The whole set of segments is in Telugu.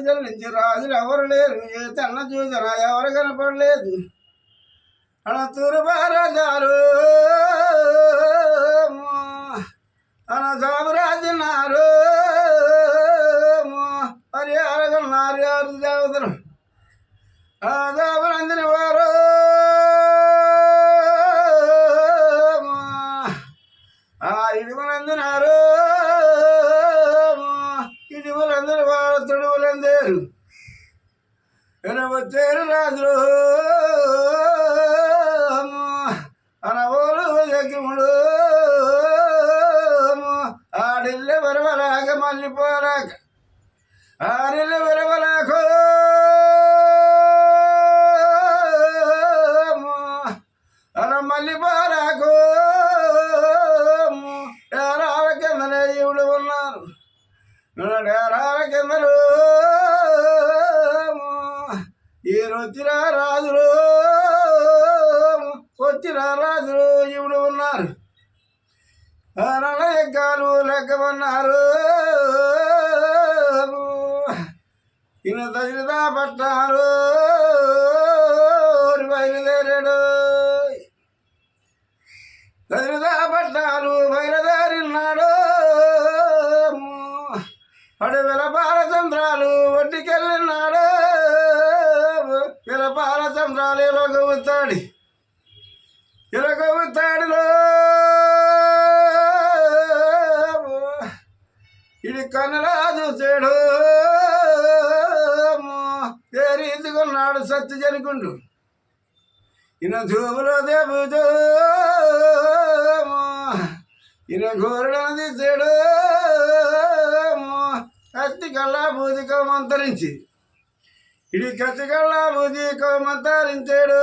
చెల్లించి రాజులు ఎవరు లేరు ఏ తెల్ల చూసిన ఎవరు కనపడలేదు అలా తూరుబారాజారు అలా సామరాజున్నారు మరి అరగన్నారు ఎవరు దేవతలు ఆ దేవరంజని వారు ఆ ఇడుమలందినారు ఇడుమలందరూ వారు అందరు వచ్చారు రాజులు. అనవోలు యజ్ఞముడు ఆడిల్లె వరవరాక మళ్ళీ పోరాక ఆడిల్లె వరవరాక అన మళ్ళీ పోరాకు ఏరాల కిందనే ఈవిడు ఉన్నారు. ఏరాల కిందలు. ఈరొచ్చిన రాజులు వచ్చిన రాజులు ఇవుడు ఉన్నారు. నల్ల ఎగ్గాలు లెక్కమన్నారు ఇను తగిలిదా పట్టారు బయలుదేరాడు. తగిలిదా పట్టాలు బయలుదేరినాడు. అడవిల బాలచంద్రాలు వడ్డీకెళ్ళినాడు ఇలా బాలచంద్రాలు ఇలాగవుతాడు ఇది కన్నరాజు చెడు. ఏ రీతికున్నాడు సత్య జనుకుండు. ఈయన జోబులో దేబుజో ఈయన ఘోరణది చెడు. కత్తి కల్లా భూతికం అంతరించి. ఇడి కసిగళ్ళ కల్లా మంతరించాడు.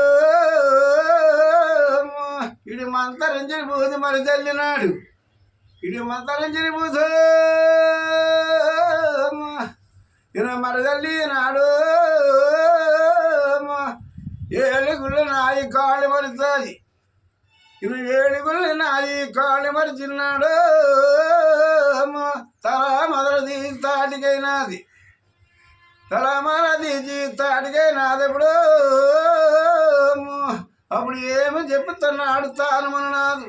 ఇడి మంతరించిన బూది మరి చల్లినాడు ఇడి మంతరించిన బూదు ఇన మరి చల్లినాడు ఏడుగుళ్ళు నాయి కాళ్ళు మరుతుంది ఇన ఏడుగుళ్ళు నాయి కాళ్ళు మరిచిన్నాడు తల మొదలది తాటికైనాది. తల మొదలది తాటికైనాది నాదెప్పుడు? అప్పుడు ఏమి చెప్తున్నాడు తాను మననాదు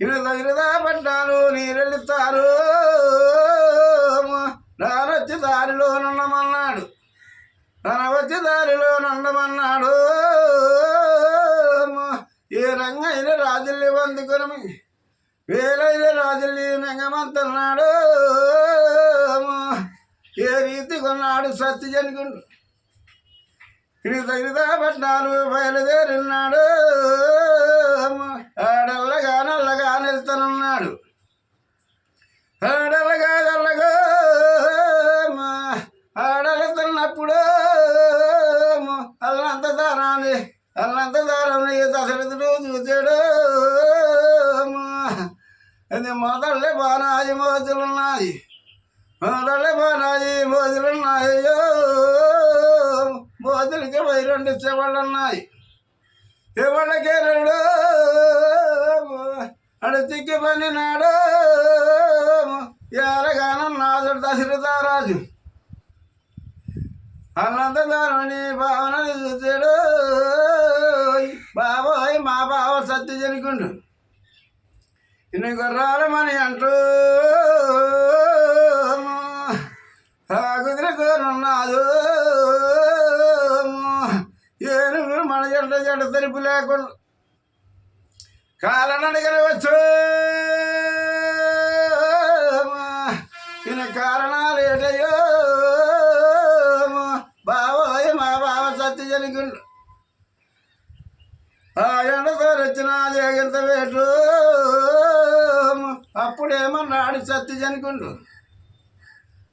ఈయన దగ్గరదా పడ్డాను నీరెళ్ళుతారు నానొచ్చి దారిలో నుండమన్నాడు. తన వచ్చి దారిలో నుండమన్నాడు. ఏ రంగైన రాజుల్ని వందుకొని వేలైన రాజుల్ని మెంగమంతున్నాడు రీతి కొన్నాడు సత్య జనుకుండు బయలుదేరినాడు. ఆడల్లగా నల్లగా నిలుతున్నాడు ఆడల్లగా నల్లగా మోజులకి పోయి రెండు చెవులు ఉన్నాయి ఎవళ్ళకే రెండు అడతికి పని నాడు ఎరగానం నాదుడు దశరథరాజు అన్నంతదారుని భావన చూసాడు బాబోయ్ మా బావ సత్య జనుకుండు ఇన్ని గుర్రాలమని అంటూ కుదిరి కోరున్నాదు ఎండ జడ తెలుపు లేకుండా కాలనడగని వచ్చు. ఈయన కారణాలు ఏటయ్యో బావోయ్ మా బావ సత్య జనికుండు ఆ ఎండతో వచ్చిన జగంత వేటు. అప్పుడేమన్నాడు సత్య జనికుండు.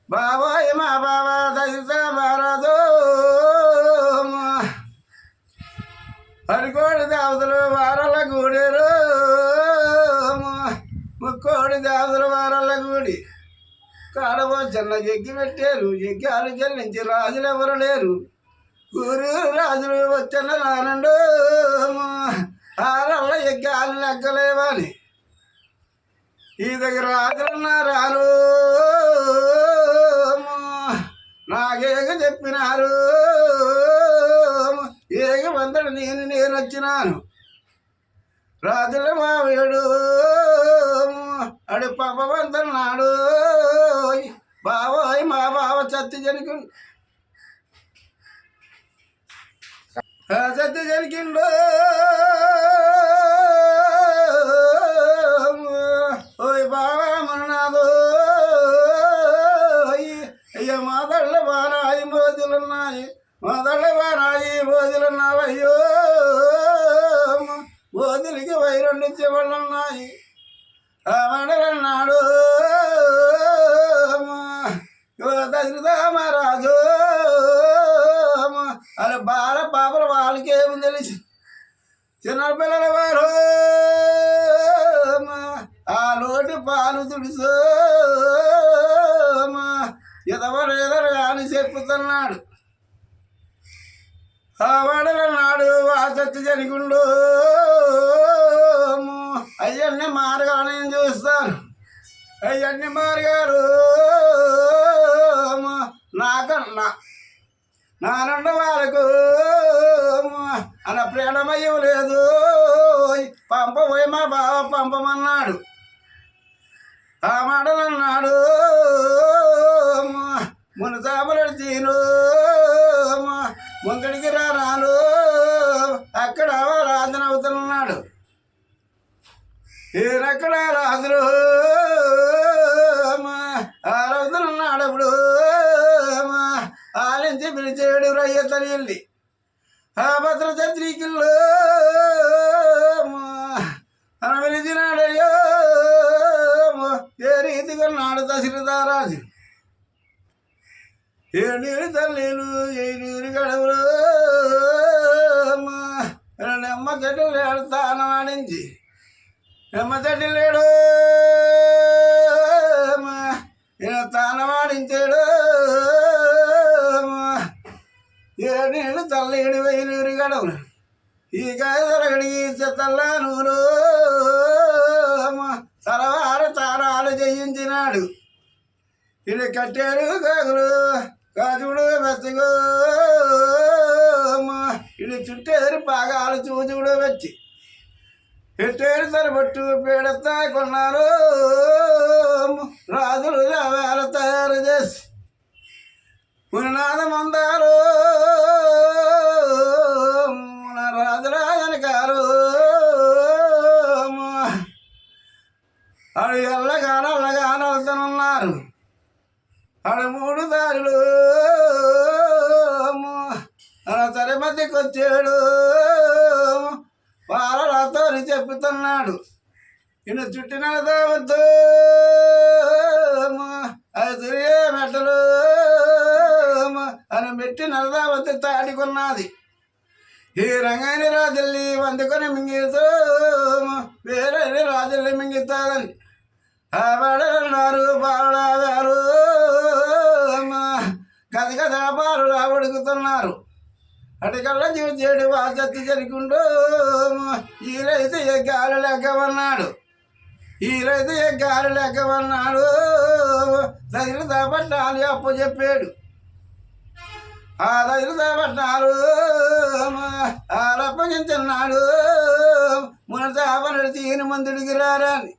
బావోయ్ మా బావ దశిత మారాదు హరికోడి దేవతలు వారల గూడేరు. ముక్కోడి దేవతలు వారల గూడి. కాడబో చిన్న ఎగ్గి పెట్టారు. ఎగ్గాలు చెల్లించి రాజులు ఎవరు లేరు. ఊరు రాజులు వచ్చిన నానండు. ఆరళ్ళ ఎగ్గాలు లెక్కలేవని ఈ దగ్గర రాజులున్నారాలు నాకేగ చెప్పినారు. నేను నేను వచ్చినాను రాజుల మావేడు అడు పప్పవంతన్నాడు బావోయ్ మా బావ చత్తి జనికి చత్తి జనికిండు ఓయ్ బావా మరణాదు అయ్య మాదళ్ళ బారాయి మోజులున్నాయి మాదళ్ళ బారాయి మోజులున్నావయ్యో మోజులకి వైరండి చెవులున్నాయి ఆమడలన్నాడు దశరథామరాజు అలా బాల పాపల వాళ్ళకేమి తెలిసి. చిన్న పిల్లల వారు ఆ లోటు పాలు తుడుసు. ఎదవరు ఎదరు అని చెప్పుతున్నాడు. ఆ నాడు ఆ చచ్చి జనిగుండు అయ్యన్ని నేను చూస్తాను అయ్యన్ని మారుగారు. నాకన్నా నా నుండి వాళ్ళకు అన్న ప్రేమయ్యం లేదు. పంపబోయి మా బావ పంపమన్నాడు. ఆ మాటలు అన్నాడు మునసాములు తీను ముంగడికి రాను అక్కడ రాజన అవుతున్నాడు ఈయనక్కడ రాజులు. ఆరవుతున్నాడు అప్పుడు. ఆలించి పిలిచేడు రయ్య తల్లి ఆ భద్ర చత్రికల్లో అని పిలిచినాడయ్యో ఏ రీతిగా నాడు దశరథారాజు ఏ నీరు తల్లిలు ఏ నీరు గడవలు నెమ్మ చెట్టు లేడు తాను ఆడించి. అమ్మ చెట్టు లేడు. తాను ఆడించాడు. ఏ నీళ్ళు తల్లేడు గడవలు. ఈ కాయదొరగడికి తల్ల నూరు సరవారు తారాలు జయించినాడు. ఇది కట్టాడు కాకులు చూడు మెత్తగు ఇది చుట్టేరు పాగాలు చూచుడు వచ్చి. పెట్టేరు సరిపట్టు పీడతా కొన్నారు. రాజులు రావాల తయారు చేసి. పునాదం అందారు. రాజురాజనకారు అడు ఎల్లగాన అల్లగాన వెళ్తానున్నారు అడు మూడు దారులు. సరి మధ్యకి వచ్చాడు చెప్పుతున్నాడు. ఇನ್ನು చుట్టిన దావద్దు. అది మెట్టలు అని మెట్టి నలదావతి తాడుకున్నది ఈ రంగాని రాజుల్ని వందుకొని మింగితో వేరే రాజుల్ని మింగితారని ఆ పడన్నారు బాడారు గద గద బారులు అడుగుతున్నారు అటుకల్లా చూచాడు వాచత్తి జరుకుంటూ ఈ రైతు ఏ గాలి లెక్కమన్నాడు ఈ రైతు ఏ గాలి లెక్కమన్నాడు తగిన పట్టాలి అప్పు చెప్పాడు. ఆ తగిన పట్టాలు ఆలప్పగించున్నాడు మన చాపనడు తీని మందుడికి రారని